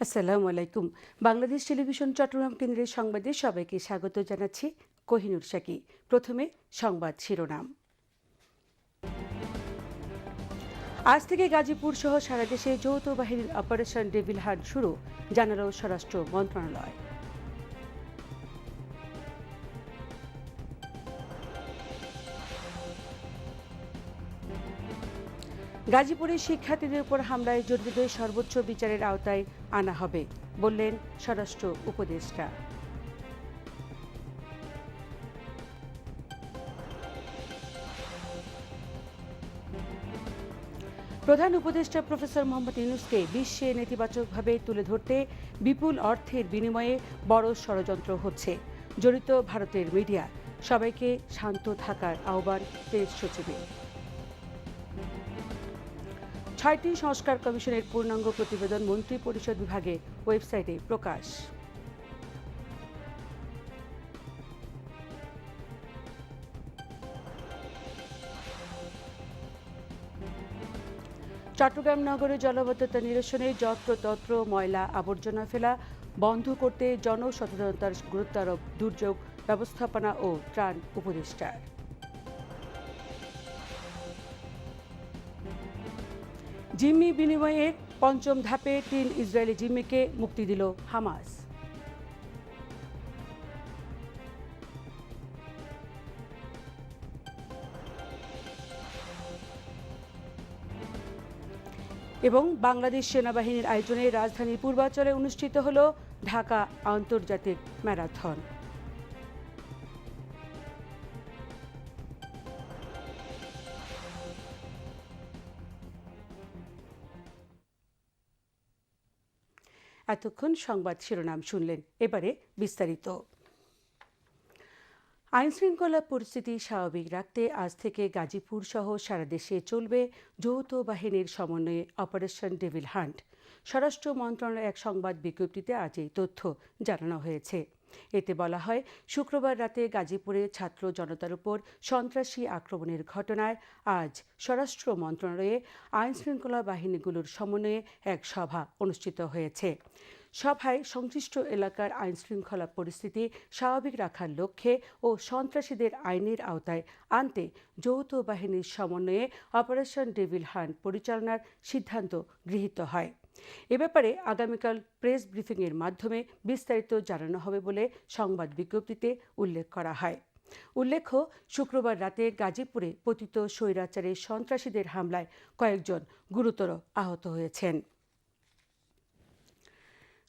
আসসালামু আলাইকুম। বাংলাদেশ টেলিভিশন চট্টগ্রাম কেন্দ্রের সংবাদে সবাইকে স্বাগত জানাচ্ছি কোহিনুর শাকি প্রথমে সংবাদ শিরোনাম। আজ থেকে গাজীপুর সহ সারা দেশে যৌথ বাহিনীর অপারেশন ডেভিল হান্ট শুরু, জানালো স্বরাষ্ট্র মন্ত্রণালয়। গাজীপুরের শিক্ষার্থীদের উপর হামলায় জড়িতদের সর্বোচ্চ বিচারের আওতায় আনা হবে, বললেন স্বরাষ্ট্র উপদেষ্টা। প্রধান উপদেষ্টা প্রফেসর মোহাম্মদ ইউনুসকে বিশ্বে নেতিবাচকভাবে তুলে ধরতে বিপুল অর্থের বিনিময়ে বড় ষড়যন্ত্র হচ্ছে, জড়িত ভারতের মিডিয়া। সবাইকে শান্ত থাকার আহ্বান প্রেস সচিবের। ছয়টি সংস্কার কমিশনের পূর্ণাঙ্গ প্রতিবেদন মন্ত্রী পরিষদ বিভাগে ওয়েবসাইটে প্রকাশ। চট্টগ্রাম নগরে জলবদ্ধতা নিরসনে যত্রতত্র ময়লা আবর্জনা ফেলা, বন্ধ করতে জনসচেতনতার গুরুত্বারোপ, দুর্যোগ, ব্যবস্থাপনা ও ত্রাণ উপদেষ্টার। জিম্মি বিনিময়ের পঞ্চম ধাপে তিন ইসরায়েলি জিম্মিকে মুক্তি দিল হামাস। এবং বাংলাদেশ সেনাবাহিনীর আয়োজনে রাজধানীর পূর্বাঞ্চলে অনুষ্ঠিত হল ঢাকা আন্তর্জাতিক ম্যারাথন। এতক্ষণ সংবাদ শিরোনাম শুনলেন। এবারে বিস্তারিত। আইন শৃঙ্খলা পরিস্থিতি স্বাভাবিক রাখতে আজ থেকে গাজীপুর সহ সারা দেশে চলবে যৌথ বাহিনীর সমন্বয়ে অপারেশন ডেভিল হান্ট। স্বরাষ্ট্র মন্ত্রণালয়ের এক সংবাদ বিজ্ঞপ্তিতে আজ এই তথ্য জানানো হয়েছে। এতে বলা হয়, শুক্রবার রাতে গাজীপুরে ছাত্র জনতার উপর সন্ত্রাসী আক্রমণের ঘটনায় আজ স্বরাষ্ট্র মন্ত্রণালয়ে আইন শৃঙ্খলা বাহিনীগুলোর সমন্বয়ে এক সভা অনুষ্ঠিত হয়েছে। সভায় সংশ্লিষ্ট এলাকার আইন শৃঙ্খলা পরিস্থিতি স্বাভাবিক রাখার লক্ষ্যে ও সন্ত্রাসীদের আইনের আওতায় আনতে যৌথ বাহিনীর সমন্বয়ে অপারেশন ডেভিল হান্ট পরিচালনার সিদ্ধান্ত গৃহীত হয়। এ ব্যাপারে আগামীকাল প্রেস ব্রিফিংয়ের মাধ্যমে বিস্তারিত জানানো হবে বলে সংবাদ বিজ্ঞপ্তিতে উল্লেখ করা হয়। উল্লেখ্য, শুক্রবার রাতে গাজীপুরে পতিত স্বৈরাচারের সন্ত্রাসীদের হামলায় কয়েকজন গুরুতর আহত হয়েছেন।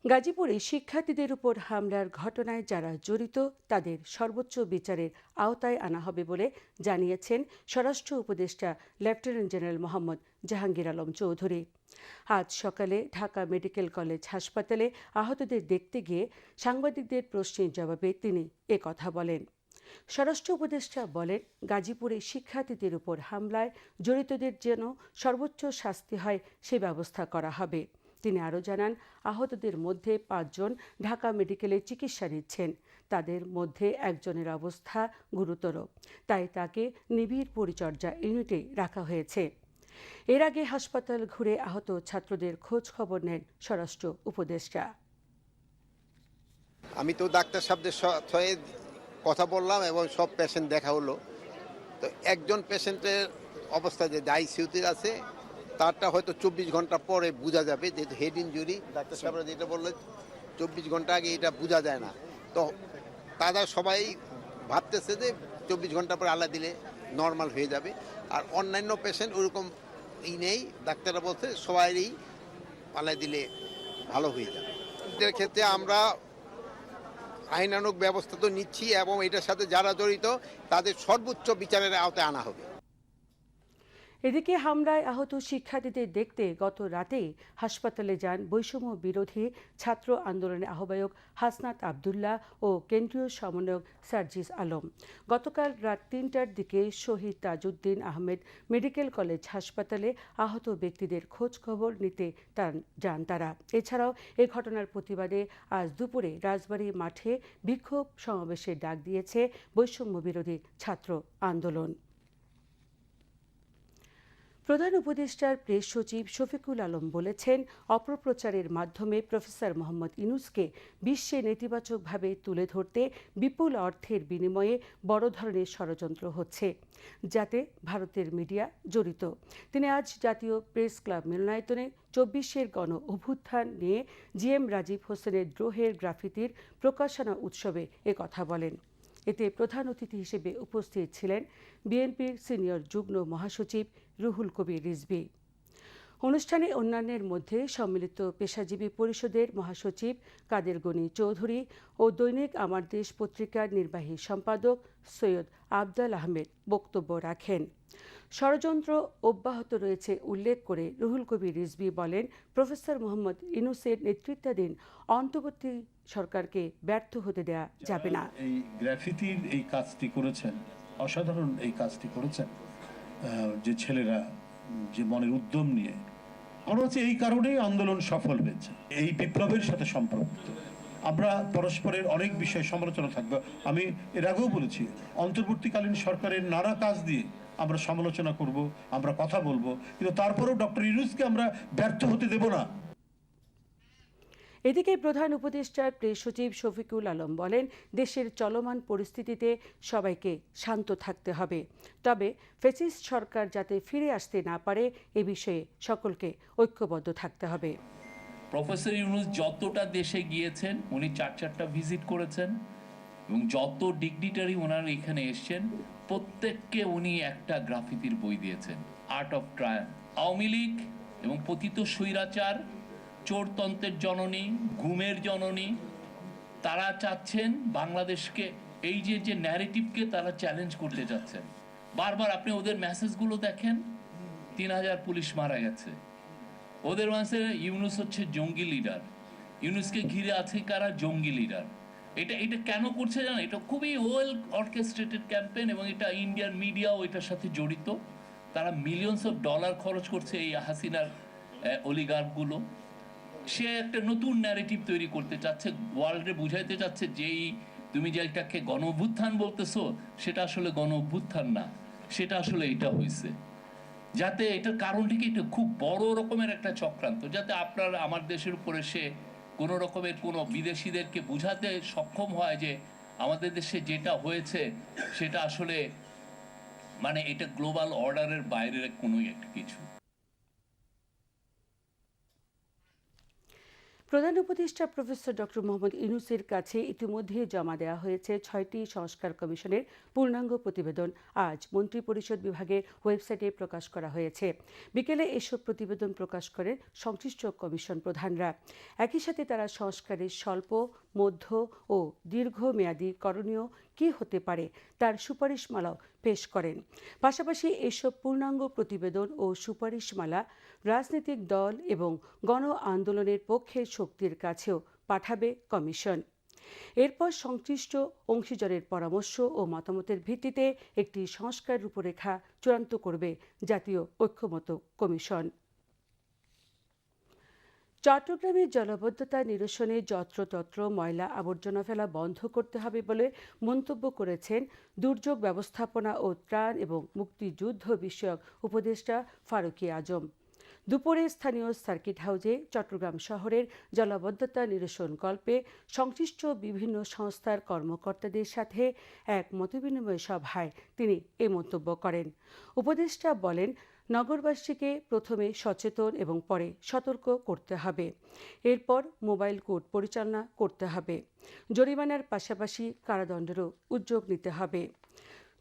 গাজীপুরে শিক্ষার্থীদের উপর হামলার ঘটনায় যারা জড়িত, তাদের সর্বোচ্চ বিচারের আওতায় আনা হবে বলে জানিয়েছেন স্বরাষ্ট্র উপদেষ্টা লেফটেন্যান্ট জেনারেল মোহাম্মদ জাহাঙ্গীর আলম চৌধুরী। আজ সকালে ঢাকা মেডিকেল কলেজ হাসপাতালে আহতদের দেখতে গিয়ে সাংবাদিকদের প্রশ্নের জবাবে তিনি এ কথা বলেন। স্বরাষ্ট্র উপদেষ্টা বলেন, গাজীপুরে শিক্ষার্থীদের উপর হামলায় জড়িতদের যেন সর্বোচ্চ শাস্তি হয়, সে ব্যবস্থা করা হবে। তিনি আরও জানান, আহতদের মধ্যে পাঁচজন ঢাকা মেডিকেলে চিকিৎসা নিচ্ছেন। তাদের মধ্যে একজনের অবস্থা গুরুতর। তাই তাকে নিবিড় পরিচর্যা ইউনিটে রাখা হয়েছে। এর আগে হাসপাতাল ঘুরে আহত ছাত্রদের খোঁজ খবর নেন স্বরাষ্ট্র উপদেষ্টা। আমি তো ডাক্তার সাহেবদের সাথে কথা বললাম এবং সব পেশেন্ট দেখা হলো। তো একজন পেশেন্টের অবস্থা যে আইসিউতে আছে তারটা হয়তো চব্বিশ ঘণ্টা পরে বোঝা যাবে যেহেতু হেড ইঞ্জুরি ডাক্তার সাহেবরা যেটা বললেন চব্বিশ ঘণ্টা আগে এটা বোঝা যায় না। তো তারা সবাই ভাবতেছে যে চব্বিশ ঘণ্টা পরে আল্লাহ দিলে নর্মাল হয়ে যাবে। আর অন্যান্য পেশেন্ট ওরকম ই নেই, ডাক্তাররা বলছে সবাইরই পালাই দিলে ভালো হয়ে যাবে। এটার ক্ষেত্রে আমরা আইনানুক ব্যবস্থা তো নিচ্ছি এবং এটার সাথে যারা জড়িত তাদের সর্বোচ্চ বিচারের আওতায় আনা হবে। এদিকে হামলায় আহত শিক্ষার্থীদের দেখতে গত রাতে হাসপাতালে যান বৈষম্য বিরোধী ছাত্র আন্দোলনের আহ্বায়ক হাসনাত আবদুল্লাহ ও কেন্দ্রীয় সমন্বয়ক সার্জিস আলম। গতকাল রাত তিনটার দিকে শহীদ তাজউদ্দিন আহমেদ মেডিকেল কলেজ হাসপাতালে আহত ব্যক্তিদের খোঁজ খবর নিতে যান তারা। এছাড়াও এ ঘটনার প্রতিবাদে আজ দুপুরে রাজবাড়ী মাঠে বিক্ষোভ সমাবেশের ডাক দিয়েছে বৈষম্য বিরোধী ছাত্র আন্দোলন। প্রধান উপদেষ্টার প্রেস সচিব শফিকুল আলম বলেছেন, অপপ্রচারের মাধ্যমে প্রফেসর মোহাম্মদ ইনুসকে বিশ্বে নেতিবাচকভাবে তুলে ধরতে বিপুল অর্থের বিনিময়ে বড় ধরনের ষড়যন্ত্র হচ্ছে, যাতে ভারতের মিডিয়া জড়িত। তিনি আজ জাতীয় প্রেস ক্লাব মিলনায়তনে চব্বিশের গণ অভ্যুত্থান নিয়ে জি এম রাজীব হোসেনের দ্রোহের গ্রাফিতির প্রকাশনা উৎসবে কথা বলেন। এতে প্রধান অতিথি হিসেবে উপস্থিত ছিলেন বিএনপির সিনিয়র যুগ্ম মহাসচিব রুহুল কবির রিজভী। অনুষ্ঠানে অন্যান্যের মধ্যে সম্মিলিত পেশাজীবী পরিষদের মহাসচিব কাদের গনি চৌধুরী ও দৈনিক আমার দেশ পত্রিকার নির্বাহী সম্পাদক সৈয়দ আবদাল আহমেদ বক্তব্য রাখেন। ষড়যন্ত্র অব্যাহত রয়েছে উল্লেখ করে রুহুল কবির রিজভী বলেন, প্রফেসর মোহাম্মদ ইনুসের নেতৃত্বাধীন অন্তর্বর্তী সরকারকে ব্যর্থ হতে দেয়া যাবে না। এই গ্রাফিতির এই কাজটি করেছেন, অসাধারণ এই কাজটি করেছেন। যে ছেলেরা, যে মনের উদ্যম নিয়ে আমার হচ্ছে এই কারণেই আন্দোলন সফল হয়েছে। এই বিপ্লবের সাথে সম্পর্কিত। আমরা পরস্পরের অনেক বিষয়ে সমালোচনা থাকবে। আমি এর আগেও বলেছি, অন্তর্বর্তীকালীন সরকারের নানা কাজ দিয়ে আমরা সমালোচনা করব, আমরা কথা বলব, কিন্তু তারপরেও ডক্টর ইউনুসকে আমরা ব্যর্থ হতে দেব না। এদিকে প্রধান উপদেষ্টার প্রেস সচিব শফিকুল আলম বলেন, দেশের চলমান পরিস্থিতিতে সবাইকে শান্ত থাকতে হবে। তবে ফেসিস্ট সরকার যাতে ফিরে আসতে না পারে, এ বিষয়ে সকলকে ঐক্যবদ্ধ থাকতে হবে। প্রফেসর ইউনুস যতটা দেশে গিয়েছেন, উনি চার চারটা ভিজিট করেছেন এবং যত ডিগনিটারি ওনার এখানে এসছেন, প্রত্যেককে উনি একটা গ্রাফিতির বই দিয়েছেন, art of trial. Awami league এবং পতিত স্বৈরাচার চোরতন্ত্রের জননী, ঘুমের জননী, তারা চাচ্ছেন বাংলাদেশকে, এই যে যে ন্যারেটিভকে তারা চ্যালেঞ্জ করতে যাচ্ছেন বারবার আপনি ওদের মেসেজগুলো দেখেন, তিন হাজার পুলিশ মারা গেছে। ওদের মাঝে ইউনুস হচ্ছে জঙ্গি লিডার ইউনুসকে ঘিরে আছে কারা? জঙ্গি লিডার এটা এটা কেন করছে জানেন? এটা খুবই ওয়েল অর্কেস্ট্রেটেড ক্যাম্পেন এবং এটা ইন্ডিয়ান মিডিয়াও এটার সাথে জড়িত। তারা মিলিয়নস অফ ডলার খরচ করছে এই হাসিনার অলিগার্কগুলো সে একটা নতুন ন্যারেটিভ তৈরি করতে চাচ্ছে ওয়ার্ল্ডে বুঝাইতে চাচ্ছে যেই তুমি যে এটাকে গণ অভ্যুত্থান বলতেছো, সেটা আসলে গণ অভ্যুত্থান না, সেটা আসলে এটা হয়েছে যাতে এটার কারণটা কি এটা খুব বড় রকমের একটা চক্রান্ত, যাতে আপনার, আমার দেশের উপরে সে কোনো রকমের কোনো বিদেশিদেরকে বুঝাতে সক্ষম হয় যে আমাদের দেশে যেটা হয়েছে, সেটা আসলে মানে এটা গ্লোবাল অর্ডারের বাইরের কোনো একটা কিছু। প্রধান উপদেষ্টা প্রফেসর ডক্টর মোহাম্মদ ইনুসের কাছে ইতিমধ্যে জমা দেওয়া হয়েছে ছয়টি সংস্কার কমিশনের পূর্ণাঙ্গ প্রতিবেদন। আজ মন্ত্রিপরিষদ বিভাগের ওয়েবসাইটে প্রকাশ করা হয়েছে। বিকেলে এসব প্রতিবেদন প্রকাশ করে সংশ্লিষ্ট কমিশন প্রধানরা। একই সাথে তারা সংস্কারের স্বল্প, মধ্য ও দীর্ঘমেয়াদী করণীয় কী হতে পারে তার সুপারিশমালাও পেশ করেন। পাশাপাশি এসব পূর্ণাঙ্গ প্রতিবেদন ও সুপারিশমালা রাজনৈতিক দল এবং গণ আন্দোলনের পক্ষের শক্তির কাছেও পাঠাবে কমিশন। এরপর সংশ্লিষ্ট অংশীজনের পরামর্শ ও মতামতের ভিত্তিতে একটি সংস্কার রূপরেখা চূড়ান্ত করবে জাতীয় ঐক্যমত কমিশন। চট্টগ্রামে জলবদ্ধতা নিরসনে যত্রতত্র ময়লা আবর্জনা ফেলা বন্ধ করতে হবে বলে মন্তব্য করেছেন দুর্যোগ ব্যবস্থাপনা ও ত্রাণ এবং মুক্তিযুদ্ধ বিষয়ক উপদেষ্টা ফারুকি আজম। দুপুরে স্থানীয় সার্কিট হাউজে চট্টগ্রাম শহরের জলাবদ্ধতা নিরসন কল্পে সংশ্লিষ্ট বিভিন্ন সংস্থার কর্মকর্তাদের সাথে এক মতবিনিময় সভায় তিনি এ মন্তব্য করেন। উপদেষ্টা বলেন নগরবাসীকে প্রথমে সচেতন এবং পরে সতর্ক করতে হবে। এরপর মোবাইল কোর্ট পরিচালনা করতে হবে। জরিমানার পাশাপাশি কারাদণ্ডেরও উদ্যোগ নিতে হবে।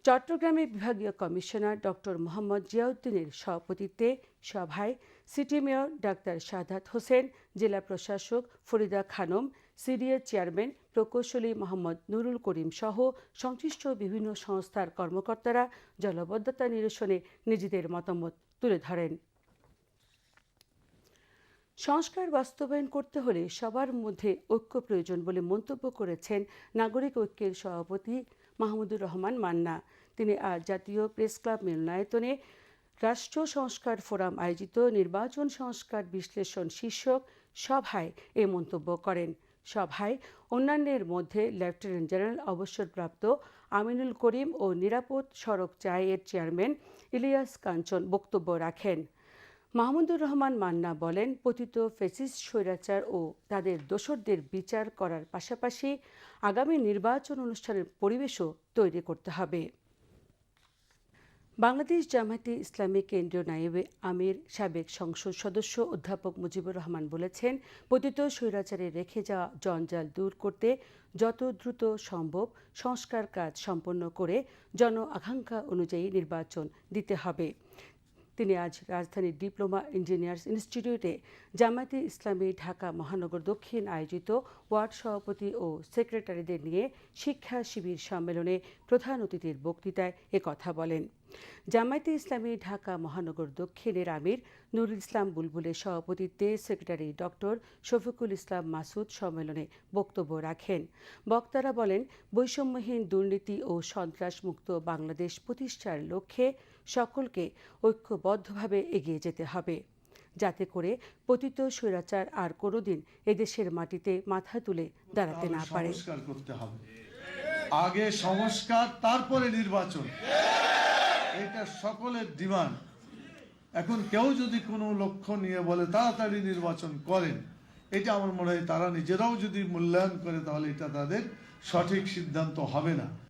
চট্টগ্রামে বিভাগীয় কমিশনার ডক্টর মোহাম্মদ জিয়াউদ্দিনের সভাপতিত্বে সভায় city mayor doctor Sadat Hossain, জেলা প্রশাসক ফরিদা খানম, সিডিএ চেয়ারম্যান প্রকৌশলী মোহাম্মদ নুরুল করিম সহ সংশ্লিষ্ট বিভিন্ন সংস্থার কর্মকর্তারা জলবদ্ধতা নিরসনে নিজেদের মতামত তুলে ধরেন। সংস্কার বাস্তবায়ন করতে হলে সবার মধ্যে ঐক্য প্রয়োজন বলে মন্তব্য করেছেন নাগরিক ঐক্যের সভাপতি মাহমুদুর রহমান মান্না। তিনি আজ জাতীয় প্রেস ক্লাব মিলনায়তনে রাষ্ট্র সংস্কার ফোরাম আয়োজিত নির্বাচন সংস্কার বিশ্লেষণ শীর্ষক সভায় এ মন্তব্য করেন। সভায় অন্যান্যের মধ্যে লেফটেন্যান্ট জেনারেল অবসরপ্রাপ্ত আমিনুল করিম ও নিরাপদ সড়ক চায়ের চেয়ারম্যান ইলিয়াস কাঞ্চন বক্তব্য রাখেন। মাহমুদুর রহমান মান্না বলেন, পতিত ফেসিস্ট স্বৈরাচার ও তাদের দোসরদের বিচার করার পাশাপাশি আগামী নির্বাচন অনুষ্ঠানের পরিবেশও তৈরি করতে হবে। বাংলাদেশ জামায়াতে ইসলামী কেন্দ্রীয় নায়েবে আমির সাবেক সংসদ সদস্য অধ্যাপক মুজিবুর রহমান বলেছেন পতিত স্বৈরাচারে রেখে যাওয়া জঞ্জাল দূর করতে যত দ্রুত সম্ভব সংস্কার কাজ সম্পন্ন করে জন আকাঙ্ক্ষা অনুযায়ী নির্বাচন দিতে হবে। তিনি আজ রাজধানীর ডিপ্লোমা ইঞ্জিনিয়ার্স ইনস্টিটিউটে জামায়াতে ইসলামী ঢাকা মহানগর দক্ষিণ আয়োজিত ওয়ার্ড সভাপতি ও সেক্রেটারিদের নিয়ে শিক্ষা শিবির সম্মেলনে প্রধান অতিথির বক্তৃতায় একথা বলেন। জামায়াতে ইসলামী ঢাকা মহানগর দক্ষিণের আমির নুরুল ইসলাম বুলবুলের সভাপতিত্বে সেক্রেটারি ডক্টর শফিকুল ইসলাম মাসুদ সম্মেলনে বক্তব্য রাখেন। বক্তারা বলেন, বৈষম্যহীন দুর্নীতি ও সন্ত্রাসমুক্ত বাংলাদেশ প্রতিষ্ঠার লক্ষ্যে সকলকে ঐক্যবদ্ধভাবে এগিয়ে যেতে হবে। যাতে করে পতিত স্বৈরাচার আর কোনোদিন এদেশের মাটিতে মাথা তুলে দাঁড়াতে না পারে। করতে হবে। আগে সংস্কার, তারপরে নির্বাচন। এটা সকলের ডিমান্ড। এখন কেউ যদি কোনো লক্ষ্য নিয়ে বলে, তাড়াতাড়ি নির্বাচন করেন, এটা আমার মনে হয় তারা নিজেরাও যদি মূল্যায়ন করে, তাহলে এটা তাদের সঠিক সিদ্ধান্ত হবে না।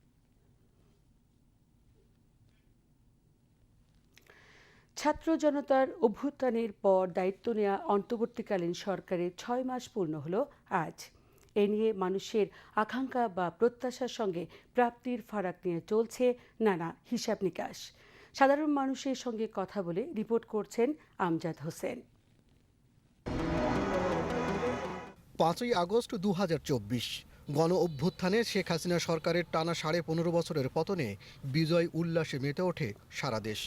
ছাত্র জনতার অভ্যুত্থানের পর দায়িত্ব নেওয়া অন্তর্বর্তীকালীন সরকারের ছয় মাস পূর্ণ হলো আজ। এ নিয়ে মানুষের আকাঙ্ক্ষা বা প্রত্যাশার সঙ্গে প্রাপ্তির ফারাক নিয়ে চলছে নানা হিসাব নিকাশ। সাধারণ মানুষের সঙ্গে কথা বলে রিপোর্ট করছেন আমজাদ হোসেন। পাঁচই আগস্ট দু হাজার চব্বিশ গণ অভ্যুত্থানে শেখ হাসিনা সরকারের টানা সাড়ে পনেরো বছরের পতনে বিজয় উল্লাসে মেতে ওঠে সারা দেশ।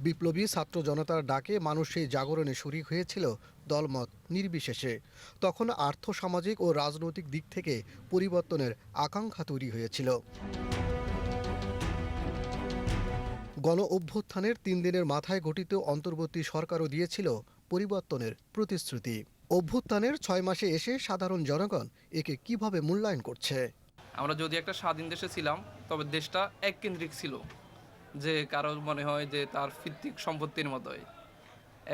বিপ্লবী ছাত্র জনতার ডাকে মানুষ সেই জাগরণে শরিক হয়েছিল দলমত নির্বিশেষে। তখন আর্থসামাজিক ও রাজনৈতিক দিক থেকে পরিবর্তনের আকাঙ্ক্ষা তৈরি হয়েছিল। গণ অভ্যুত্থানের তিন দিনের মাথায় গঠিত অন্তর্বর্তী সরকারও দিয়েছিল পরিবর্তনের প্রতিশ্রুতি। অভ্যুত্থানের ছয় মাসে এসে সাধারণ জনগণ একে কীভাবে মূল্যায়ন করছে? আমরা যদি একটা স্বাধীন দেশে ছিলাম, তবে দেশটা এককেন্দ্রিক ছিল, যে কারও মনে হয় যে তার ভিত্তিক সম্পত্তির মতোই।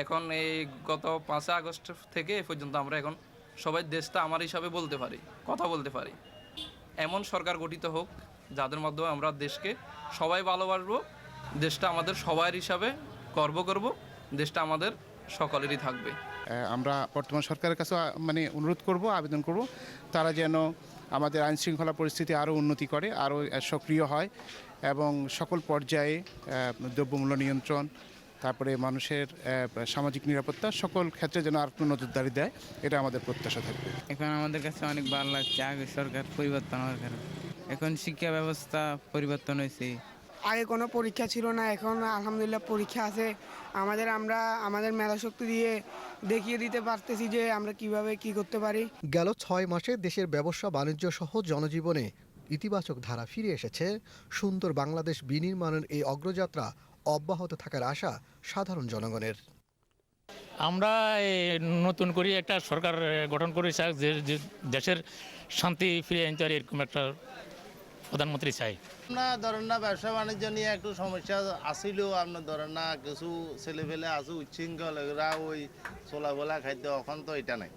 এখন এই গত পাঁচই আগস্ট থেকে এ পর্যন্ত আমরা এখন সবাই দেশটা আমার হিসাবে বলতে পারি, কথা বলতে পারি। এমন সরকার গঠিত হোক, যাদের মাধ্যমে আমরা দেশকে সবাই ভালোবাসবো, দেশটা আমাদের সবার হিসাবে গর্ব করব, দেশটা আমাদের সকলেরই থাকবে। আমরা বর্তমান সরকারের কাছে মানে অনুরোধ করব আবেদন করব তারা যেন আমাদের আইন শৃঙ্খলা পরিস্থিতি আরও উন্নতি করে আরও সক্রিয় হয় এবং সকল পর্যায়ে দ্রব্যমূল্য নিয়ন্ত্রণ তারপরে মানুষের সামাজিক নিরাপত্তা সকল ক্ষেত্রে যেন আর একটু নজরদারি দেয় এটা আমাদের প্রত্যাশা থাকবে। এখন আমাদের কাছে অনেক ভালো লাগছে আগে সরকার পরিবর্তন হওয়ার কারণে। এখন শিক্ষা ব্যবস্থা পরিবর্তন হয়েছে। আগে কোনো পরীক্ষা ছিল না এখন আলহামদুলিল্লাহ পরীক্ষা আছে। আমাদের আমরা আমাদের মেধাশক্তি দিয়ে দেখিয়ে দিতে পারতেছি যে আমরা কীভাবে কি করতে পারি। গেল ছয় মাসে দেশের ব্যবসা বাণিজ্য সহ জনজীবনে ইতিবাচক ধারা ফিরে এসেছে। সুন্দর বাংলাদেশ বিনির্মাণের এই অগ্রযাত্রা অব্যাহত থাকার আশা সাধারণ জনগণের। আমরা নতুন করে একটা সরকার গঠন করে চাই যে যে দেশের শান্তি ফিরে আনতে এরকম একটা প্রধানমন্ত্রী চাই। আমরা ধরেন না ব্যবসা বাণিজ্য নিয়ে একটু সমস্যা আসিল আপনার ধরেন না কিছু ছেলে ফেলে আছে উচ্ছৃঙ্খল এরা ওই চলাফেলা খাইতে এখন তো এটা নাই।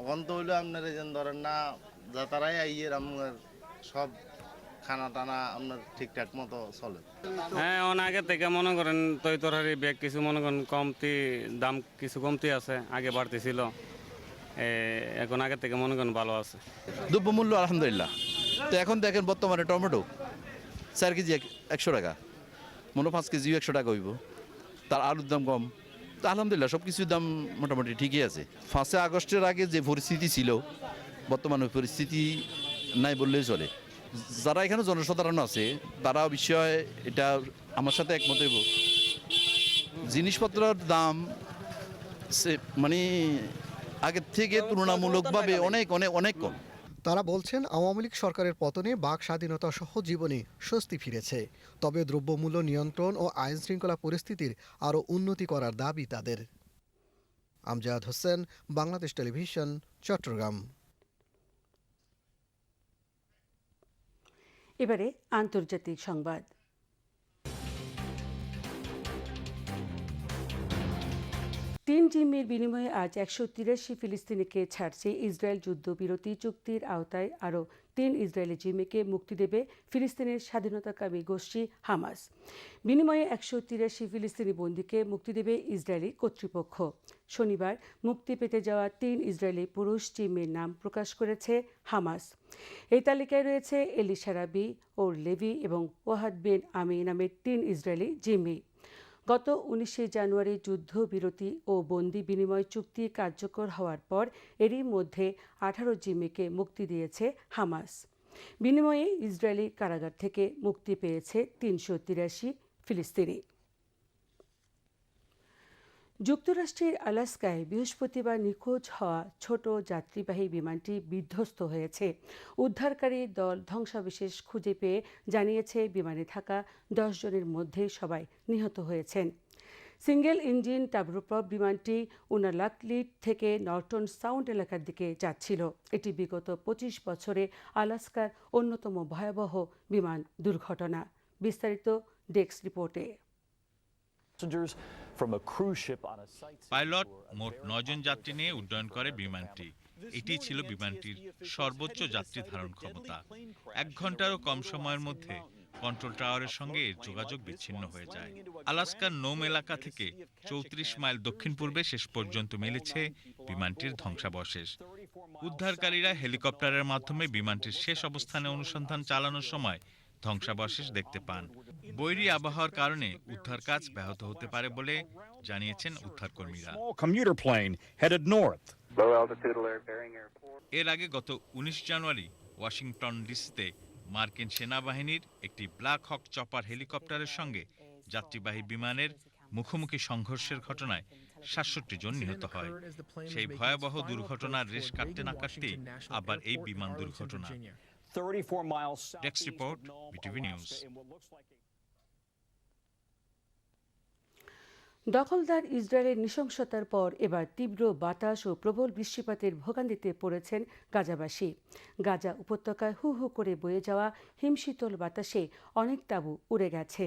এখন তো হইল আপনার এই ধরেন না যাতারাই আইয়ের আপনার সব খানা টানা আপনার ঠিকঠাক মতো চলে। হ্যাঁ অন আগে থেকে মনে করেন তৈ তরকারি ব্যাগ কিছু মনে করেন কমতি দাম কিছু কমতি আছে আগে বাড়তেছিল এ, এখন আগে থেকে মনে করেন ভালো আছে। দ্রব্যমূল্য আলহামদুলিল্লাহ। তো এখন দেখেন বর্তমানে টমেটো চার কেজি এক- একশো টাকা। মনে পাঁচ কেজিও একশো টাকা হইব। তার আলুর দাম কম। তো আলহামদুলিল্লাহ সব কিছুর দাম মোটামুটি ঠিকই আছে। পাঁচই আগস্টের আগে যে পরিস্থিতি ছিল বর্তমানে ওই পরিস্থিতি নাই বললেই চলে। যারা এখানে জনসাধারণ আছে তারা বিষয়ে এটা আমার সাথে একমত হইব। জিনিসপত্রের দাম সে মানে আগের থেকে তুলনামূলকভাবে অনেক অনেক অনেক কম। তারা বলছেন, আওয়ামী লীগ সরকারের পতনে বাক স্বাধীনতা সহ জীবনে স্বস্তি ফিরেছে। তবে দ্রব্যমূল্য নিয়ন্ত্রণ ও আইন শৃঙ্খলা পরিস্থিতির আরও উন্নতি করার দাবি তাদের। আমজাদ হোসেন, বাংলাদেশ টেলিভিশন, চট্টগ্রাম। এবারে আন্তর্জাতিক সংবাদ। তিন জিম্মির বিনিময়ে আজ একশো তিরাশি ফিলিস্তিনিকে ছাড়ছে ইসরায়েল যুদ্ধবিরতি চুক্তির আওতায়। আরও তিন ইসরায়েলি জিম্মিকে মুক্তি দেবে ফিলিস্তিনের স্বাধীনতাকামী গোষ্ঠী হামাস। বিনিময়ে একশো তিরাশি ফিলিস্তিনি বন্দীকে মুক্তি দেবে ইসরায়েলি কর্তৃপক্ষ। শনিবার মুক্তি পেতে যাওয়া তিন ইসরায়েলি পুরুষ জিম্মির নাম প্রকাশ করেছে হামাস। এই তালিকায় রয়েছে এলিশারাবি ও লেভি এবং ওয়াহাদ বিন আমি নামের তিন ইসরায়েলি জিম্মি। গত উনিশে জানুয়ারি যুদ্ধবিরতি ও বন্দি বিনিময় চুক্তি কার্যকর হওয়ার পর এরই মধ্যে আঠারো জিম্মিকে মুক্তি দিয়েছে হামাস। বিনিময়ে ইসরায়েলি কারাগার থেকে মুক্তি পেয়েছে তিনশো তিরাশি ফিলিস্তিনি। যুক্তরাষ্ট্রের আলাস্কায় বৃহস্পতিবার নিখোঁজ হওয়া ছোট যাত্রীবাহী বিমানটি বিধ্বস্ত হয়েছে। উদ্ধারকারী দল ধ্বংসাবশেষ খুঁজে পেয়ে জানিয়েছে, বিমানে থাকা দশ জনের মধ্যে সবাই নিহত হয়েছেন। সিঙ্গেল ইঞ্জিন টার্বোপ্রপ বিমানটি উনালাকলিট থেকে নর্টন সাউন্ড এলাকার দিকে যাচ্ছিল। এটি বিগত পঁচিশ বছরে আলাস্কার অন্যতম ভয়াবহ বিমান দুর্ঘটনা। বিস্তারিত ডেস্ক রিপোর্টে। পাইলট মোট নয়জন যাত্রী নিয়ে উড্ডয়ন করে বিমানটি। এটি ছিল বিমানটির সর্বোচ্চ যাত্রী ধারণ ক্ষমতা। এক ঘন্টারও কম সময়ের মধ্যে কন্ট্রোল টাওয়ারের সঙ্গে এর যোগাযোগ বিচ্ছিন্ন হয়ে যায়। আলাস্কার নোম এলাকা থেকে চৌত্রিশ মাইল দক্ষিণ পূর্বে শেষ পর্যন্ত মিলেছে বিমানটির ধ্বংসাবশেষ। উদ্ধারকারীরা হেলিকপ্টারের মাধ্যমে বিমানটির শেষ অবস্থানে অনুসন্ধান চালানোর সময় ধ্বংসাবশেষ দেখতে পান। বৈরী আবহাওয়ার কারণে উদ্ধার কাজ ব্যাহত হতে পারে বলে জানিয়েছেন উদ্ধারকর্মীরা. এর আগে গত উনিশ জানুয়ারি ওয়াশিংটন ডিসিতে মার্কিন সেনাবাহিনীর একটি ব্ল্যাক হক চপার হেলিকপ্টারের সঙ্গে যাত্রীবাহী বিমানের মুখোমুখি সংঘর্ষের ঘটনায় সাতষট্টি জন নিহত হয়। সেই ভয়াবহ দুর্ঘটনার রেশ কাটতে না কাটতেই আবার এই বিমান দুর্ঘটনা। ডেস্ক রিপোর্ট বিটিভি নিউজ দখলদার ইসরায়েলের নৃশংসতার পর এবার তীব্র বাতাস ও প্রবল বৃষ্টিপাতের ভোগান্তিতে পড়েছেন গাজাবাসী। গাজা উপত্যকায় হু হু করে বয়ে যাওয়া হিমশীতল বাতাসে অনেক তাঁবু উড়ে গেছে।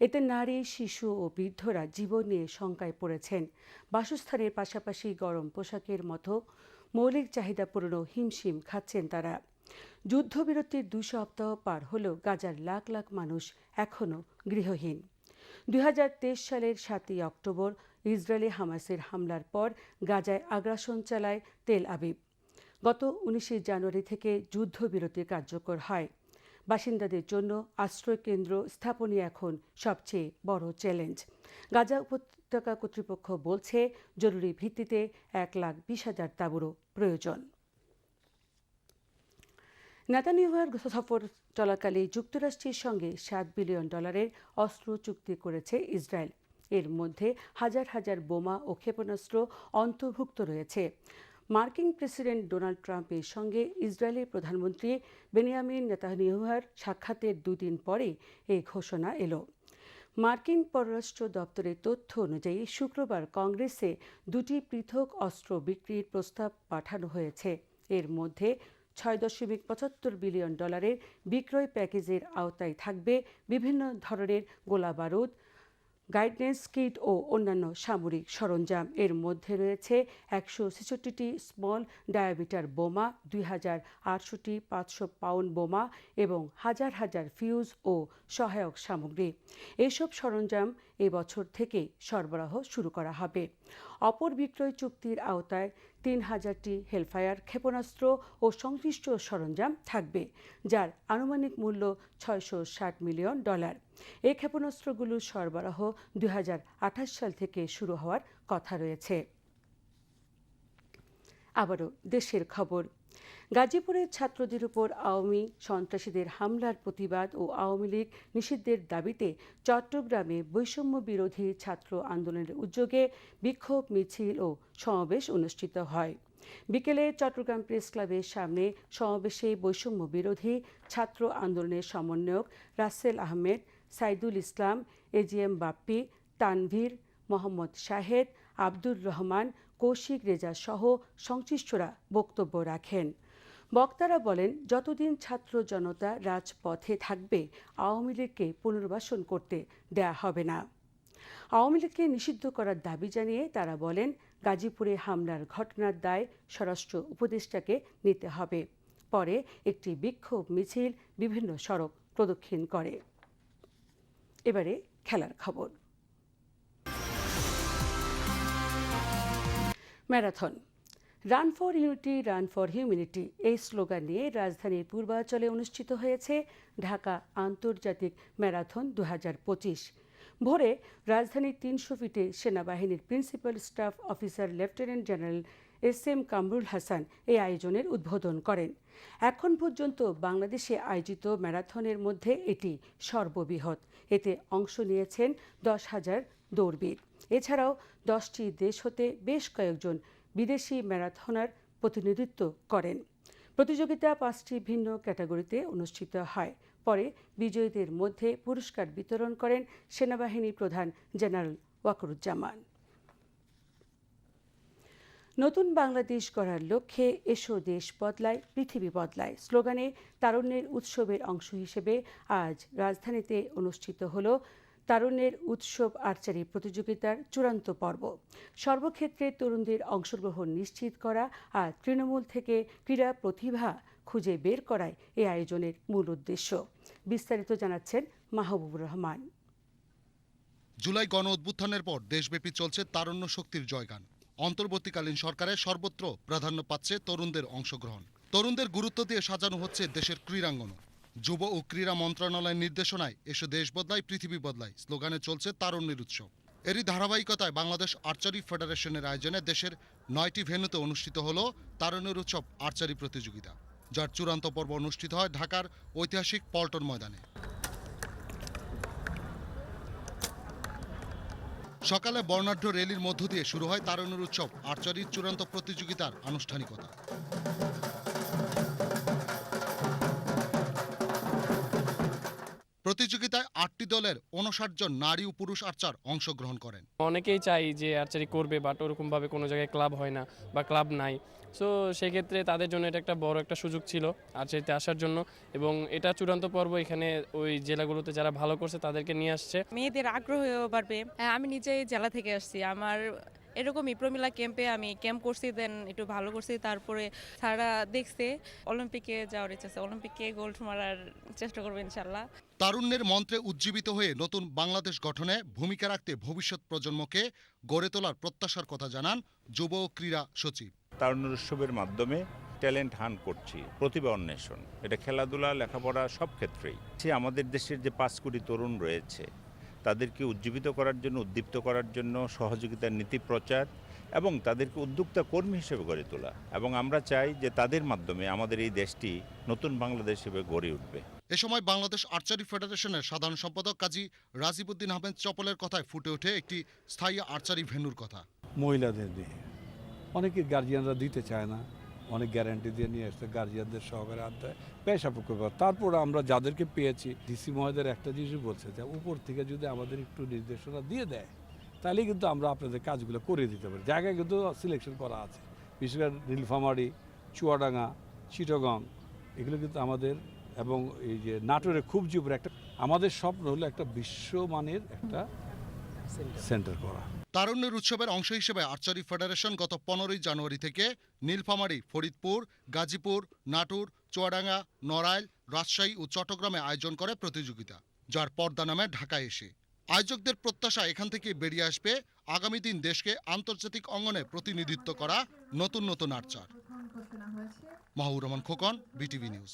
এতে নারী শিশু ও বৃদ্ধরা জীবন নিয়ে শঙ্কায় পড়েছেন। বাসস্থানের পাশাপাশি গরম পোশাকের মতো মৌলিক চাহিদা পূরণও হিমশিম খাচ্ছেন তারা। যুদ্ধবিরতির দুই সপ্তাহ পার হলেও গাজার লাখ লাখ মানুষ এখনও গৃহহীন। দুই হাজার তেইশ সালের সাতই অক্টোবর ইসরায়েলি হামাসের হামলার পর গাজায় আগ্রাসন চালায় তেল আবিব। গত উনিশে জানুয়ারি থেকে যুদ্ধবিরতি কার্যকর হয়। বাসিন্দাদের জন্য আশ্রয়কেন্দ্র স্থাপনই এখন সবচেয়ে বড় চ্যালেঞ্জ। গাজা উপত্যকা কর্তৃপক্ষ বলছে, জরুরি ভিত্তিতে এক লাখ বিশ হাজার তাঁবুরও প্রয়োজন। নেতানিয়াহুর সফর চলাকালে যুক্তরাষ্ট্রের সঙ্গে সাত বিলিয়ন ডলারের অস্ত্র চুক্তি করেছে ইসরায়েল। এর মধ্যে হাজার হাজার বোমা ও ক্ষেপণাস্ত্র অন্তর্ভুক্ত রয়েছে। মার্কিন প্রেসিডেন্ট ডোনাল্ড ট্রাম্পের সঙ্গে ইসরায়েলের প্রধানমন্ত্রী বেনিয়ামিন নেতানিয়াহুর সাক্ষাতের দুদিন পরে এই ঘোষণা এলো। মার্কিন পররাষ্ট্র দপ্তরের তথ্য অনুযায়ী শুক্রবার কংগ্রেসে দুটি পৃথক অস্ত্র বিক্রির প্রস্তাব পাঠানো হয়েছে। এর মধ্যে ছয় দশমিক পঁচাত্তর বিলিয়ন ডলারের বিক্রয় প্যাকেজের আওতায় থাকবে বিভিন্ন ধরনের গোলাবারুদ গাইডেন্স কিট ও অন্যান্য সামরিক সরঞ্জাম। এর মধ্যে রয়েছে একশো ছেষট্টিটি স্মল ডায়ামিটার বোমা, দুই হাজার আটশোটি পাঁচশো পাউন্ড বোমা এবং হাজার হাজার ফিউজ ও সহায়ক সামগ্রী। এসব সরঞ্জাম এবছর থেকে সরবরাহ শুরু করা হবে। অপর বিক্রয় চুক্তির আওতায় তিন হাজারটি হেলফায়ার ক্ষেপণাস্ত্র ও সংশ্লিষ্ট সরঞ্জাম থাকবে, যার আনুমানিক মূল্য ছয়শো ষাট মিলিয়ন ডলার। এই ক্ষেপণাস্ত্রগুলোর সরবরাহ দুই সাল থেকে শুরু হওয়ার কথা রয়েছে। আবারও দেশের খবর। গাজীপুরের ছাত্রদের উপর আওয়ামী সন্ত্রাসীদের হামলার প্রতিবাদ ও আওয়ামী লীগ নিষিদ্ধের দাবিতে চট্টগ্রামে বৈষম্য বিরোধী ছাত্র আন্দোলনের উদ্যোগে বিক্ষোভ, মিছিল ও সমাবেশ অনুষ্ঠিত হয়। বিকেলে চট্টগ্রাম প্রেস ক্লাবের সামনে সমাবেশে বৈষম্য বিরোধী ছাত্র আন্দোলনের সমন্বয়ক রাসেল আহমেদ সাইদুল ইসলাম এজিএম বাপ্পি, তানভীর, মোহাম্মদ শাহেদ, আব্দুর রহমান, কৌশিক রেজা সহ সংশ্লিষ্টরা বক্তব্য রাখেন। বক্তারা বলেন, যতদিন ছাত্র জনতা রাজপথে থাকবে, আওয়ামী লীগকে পুনর্বাসন করতে দেয়া হবে না। আওয়ামী লীগকে নিষিদ্ধ করার দাবি জানিয়ে তারা বলেন, গাজীপুরে হামলার ঘটনার দায় স্বরাষ্ট্র উপদেষ্টাকে নিতে হবে। পরে একটি বিক্ষোভ মিছিল বিভিন্ন সড়ক প্রদক্ষিণ করে। এবারে খেলার খবর। Marathon. Run for unity run for humanity এই স্লোগান নিয়ে রাজধানীর পূর্বাঞ্চলে অনুষ্ঠিত হয়েছে ঢাকা আন্তর্জাতিক ম্যারাথন দু হাজার পঁচিশ। ভোরে রাজধানীর তিনশো ফিটে সেনাবাহিনীর principal staff officer lieutenant general S M Kamrul Hasan এই আয়োজনের উদ্বোধন করেন। এখন পর্যন্ত বাংলাদেশে আয়োজিত ম্যারাথনের মধ্যে এটি সর্ববৃহৎ। এতে অংশ নিয়েছেন দশ হাজার দৌড়বিদ। এছাড়াও দশটি দেশ হতে বেশ কয়েকজন বিদেশি ম্যারাথনার প্রতিনিধিত্ব করেন। প্রতিযোগিতা পাঁচটি ভিন্ন ক্যাটাগরিতে অনুষ্ঠিত হয়। পরে বিজয়ীদের মধ্যে পুরস্কার বিতরণ করেন সেনাবাহিনী প্রধান জেনারেল ওয়াকরুজ্জামান। নতুন বাংলাদেশ গড়ার লক্ষ্যে এসো, দেশ বদলায়, পৃথিবী বদলায়। স্লোগানে তারুণ্যের উৎসবের অংশ হিসেবে আজ রাজধানীতে অনুষ্ঠিত হল তারুণ্যের উৎসব আর্চারি প্রতিযোগিতার চূড়ান্ত পর্ব। সর্বক্ষেত্রে তরুণদের অংশগ্রহণ নিশ্চিত করা আর তৃণমূল থেকে ক্রীড়া প্রতিভা খুঁজে বের করাই এ আয়োজনের মূল উদ্দেশ্য। বিস্তারিত জানাচ্ছেন মাহবুবুর রহমান। জুলাই গণ অভ্যুত্থানের পর দেশব্যাপী চলছে তারুণ্য শক্তির জয়গান। অন্তর্বর্তীকালীন সরকারের সর্বত্র প্রাধান্য পাচ্ছে তরুণদের অংশগ্রহণ। তরুণদের গুরুত্ব দিয়ে সাজানো হচ্ছে দেশের ক্রীড়াঙ্গন। যুব ও ক্রীড়া মন্ত্রণালয়ের নির্দেশনায় এসে দেশ বদলায়, পৃথিবী বদলায়। স্লোগানে চলছে তারুণ্যের উৎসব। এরই ধারাবাহিকতায় বাংলাদেশ আর্চারি ফেডারেশনের আয়োজনে দেশের নয়টি ভেন্যুতে অনুষ্ঠিত হল তারুণ্যের উৎসব আর্চারি প্রতিযোগিতা, যার চূড়ান্ত পর্ব অনুষ্ঠিত হয় ঢাকার ঐতিহাসিক পল্টন ময়দানে। সকালে বর্ণাঢ্য র্যালির মধ্য দিয়ে শুরু হয় তারণের উৎসব আর্চারির চূড়ান্ত প্রতিযোগিতার আনুষ্ঠানিকতা। প্রতিযোগিতায় আটটি দলের উনষাট জন নারী ও পুরুষ আর্চার অংশগ্রহণ করেন। অনেকেই চাই যে আর্চারি করবে বাট ওরকমভাবে কোনো জায়গায় ক্লাব হয় না বা ক্লাব নাই। সো সেক্ষেত্রে তাদের জন্য এটা একটা বড় একটা সুযোগ ছিল আর্চারিতে আসার জন্য এবং এটা চূড়ান্ত পর্ব এখানে ওই জেলাগুলোতে যারা ভালো করছে তাদেরকে নিয়ে আসছে। মেয়েদের আগ্রহ বাড়বে। হ্যাঁ, আমি নিজেই জেলা থেকে আসছি। আমার এরকমই প্রমিলা ক্যাম্পে আমি ক্যাম্প করছি দেন একটু ভালো করছি। তারপরে সারা দেখছে অলিম্পিকে যাওয়ার ইচ্ছা আছে। অলিম্পিকে গোল্ড মারার চেষ্টা করব ইনশাল্লাহ। তারুণ্যের মন্ত্রে উজ্জীবিত হয়ে নতুন বাংলাদেশ গঠনে ভূমিকা রাখতে ভবিষ্যৎ প্রজন্মকে গড়ে তোলার প্রত্যাশার কথা জানান যুব ও ক্রীড়া সচিব। তারুণ্য উৎসবের মাধ্যমে ট্যালেন্ট হান করছি প্রতিভা অন্বেষণ। এটা খেলাধুলা লেখাপড়া সব ক্ষেত্রেই। সে আমাদের দেশের যে পাঁচ কোটি তরুণ রয়েছে তাদেরকে উজ্জীবিত করার জন্য উদ্দীপ্ত করার জন্য সহযোগিতার নীতি প্রচার এবং তাদেরকে উদ্যোক্তা কর্মী হিসেবে গড়ে তোলা। এবং আমরা চাই যে তাদের মাধ্যমে আমাদের এই দেশটি নতুন বাংলাদেশ হিসেবে গড়ে উঠবে। এ সময় বাংলাদেশ আর্চারি ফেডারেশনের সাধারণ সম্পাদক কাজী রাজিবুদ্দিন আহমেদ চপলের কথায় ফুটে ওঠে একটি স্থায়ী আর্চারি ভেন্যুর কথা। মহিলাদের নিয়ে। অনেকে গার্জিয়ানরা দিতে চায় না। অনেক গ্যারান্টি দিয়ে নিয়ে আসতে গার্জিয়ানদের সহকারে আনতে পেশা পক্ষ তারপর আমরা যাদেরকে পেয়েছি ডিসি মহোদয়ের একটা জিনিস বলছে যে উপর থেকে যদি আমাদের একটু নির্দেশনা দিয়ে দেয় তাহলে কিন্তু আমরা আপনাদের কাজগুলো করে দিতে পারি। জায়গায় কিন্তু সিলেকশন করা আছে। বিশেষ করে নীলফামারি চুয়াডাঙ্গা চিটগং এগুলো কিন্তু আমাদের এবং এই যে নাটোরের খুব জুপুর একটা আমাদের স্বপ্ন হলো একটা বিশ্বমানের একটা সেন্টার করা। তারুণ্যের উৎসবের অংশ হিসেবে আর্চারি ফেডারেশন গত পনেরোই জানুয়ারি থেকে নীলফামারী ফরিদপুর গাজীপুর নাটোর চুয়াডাঙ্গা নড়াইল রাজশাহী ও চট্টগ্রামে আয়োজন করে প্রতিযোগিতা যার পর্দা নামে ঢাকায় এসে। আয়োজকদের প্রত্যাশা এখান থেকে বেরিয়ে আসবে আগামী দিন দেশকে আন্তর্জাতিক অঙ্গনে প্রতিনিধিত্ব করা নতুন নতুন archer. Mahbur Rahman Khokon BTV news.